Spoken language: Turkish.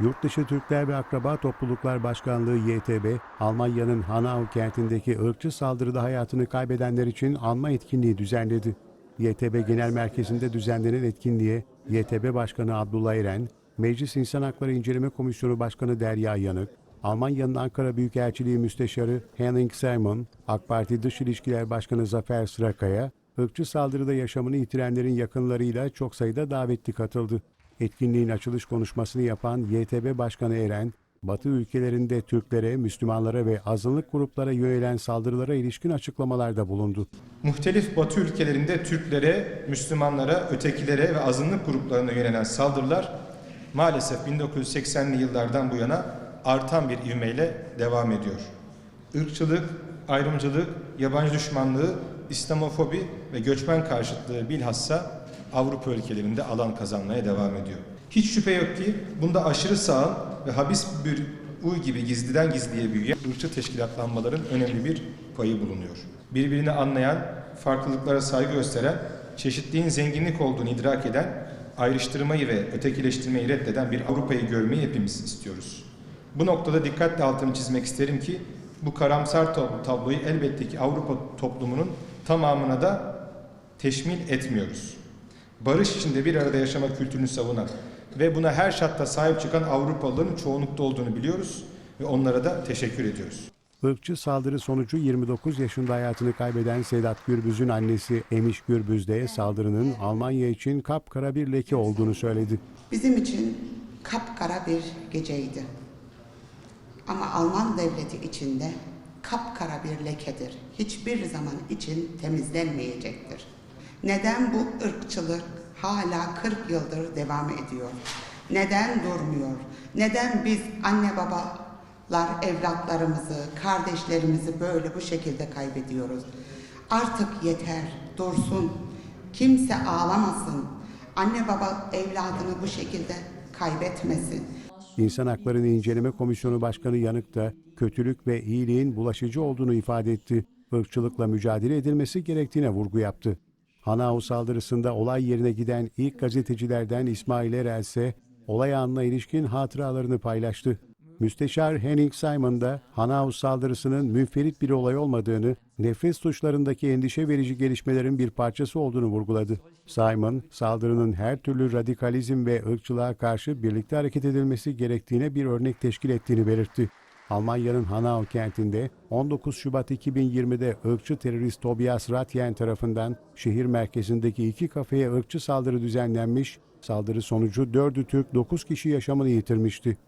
Yurtdışı Türkler ve Akraba Topluluklar Başkanlığı YTB, Almanya'nın Hanau kentindeki ırkçı saldırıda hayatını kaybedenler için anma etkinliği düzenledi. YTB Genel Merkezi'nde düzenlenen etkinliğe YTB Başkanı Abdullah Eren, Meclis İnsan Hakları İnceleme Komisyonu Başkanı Derya Yanık, Almanya'nın Ankara Büyükelçiliği Müsteşarı Henning Simon, AK Parti Dış İlişkiler Başkanı Zafer Sırakaya, ırkçı saldırıda yaşamını yitirenlerin yakınlarıyla çok sayıda davetli katıldı. Etkinliğin açılış konuşmasını yapan YTB Başkanı Eren, Batı ülkelerinde Türklere, Müslümanlara ve azınlık gruplara yönelen saldırılara ilişkin açıklamalarda bulundu. Muhtelif Batı ülkelerinde Türklere, Müslümanlara, ötekilere ve azınlık gruplarına yönelen saldırılar maalesef 1980'li yıllardan bu yana artan bir ivmeyle devam ediyor. Irkçılık, ayrımcılık, yabancı düşmanlığı, İslamofobi ve göçmen karşıtlığı bilhassa Avrupa ülkelerinde alan kazanmaya devam ediyor. Hiç şüphe yok ki bunda aşırı sağ ve habis bir uy gibi gizliden gizliye büyüyen ırkçı teşkilatlanmaların önemli bir payı bulunuyor. Birbirini anlayan, farklılıklara saygı gösteren, çeşitliğin zenginlik olduğunu idrak eden, ayrıştırmayı ve ötekileştirmeyi reddeden bir Avrupa'yı görmeyi hepimiz istiyoruz. Bu noktada dikkatle altını çizmek isterim ki bu karamsar tab- tabloyu elbette ki Avrupa toplumunun tamamına da teşmil etmiyoruz. Barış içinde bir arada yaşama kültürünü savunan ve buna her şartta sahip çıkan Avrupalıların çoğunlukta olduğunu biliyoruz ve onlara da teşekkür ediyoruz. Irkçı saldırı sonucu 29 yaşında hayatını kaybeden Sedat Gürbüz'ün annesi Emiş Gürbüz de saldırının Almanya için kapkara bir leke olduğunu söyledi. Bizim için kapkara bir geceydi. Ama Alman devleti içinde kapkara bir lekedir. Hiçbir zaman için temizlenmeyecektir. Neden bu ırkçılık hala 40 yıldır devam ediyor? Neden durmuyor? Neden biz anne babalar evlatlarımızı, kardeşlerimizi böyle bu şekilde kaybediyoruz? Artık yeter, dursun. Kimse ağlamasın. Anne baba evladını bu şekilde kaybetmesin. İnsan Hakları İnceleme Komisyonu Başkanı Yanık da kötülük ve iyiliğin bulaşıcı olduğunu ifade etti. Irkçılıkla mücadele edilmesi gerektiğine vurgu yaptı. Hanau saldırısında olay yerine giden ilk gazetecilerden İsmail Erel ise olay anına ilişkin hatıralarını paylaştı. Müsteşar Henning Simon da Hanau saldırısının münferit bir olay olmadığını, nefret suçlarındaki endişe verici gelişmelerin bir parçası olduğunu vurguladı. Simon, saldırının her türlü radikalizm ve ırkçılığa karşı birlikte hareket edilmesi gerektiğine bir örnek teşkil ettiğini belirtti. Almanya'nın Hanau kentinde 19 Şubat 2020'de ırkçı terörist Tobias Ratyen tarafından şehir merkezindeki iki kafeye ırkçı saldırı düzenlenmiş, saldırı sonucu 4'ü Türk 9 kişi yaşamını yitirmişti.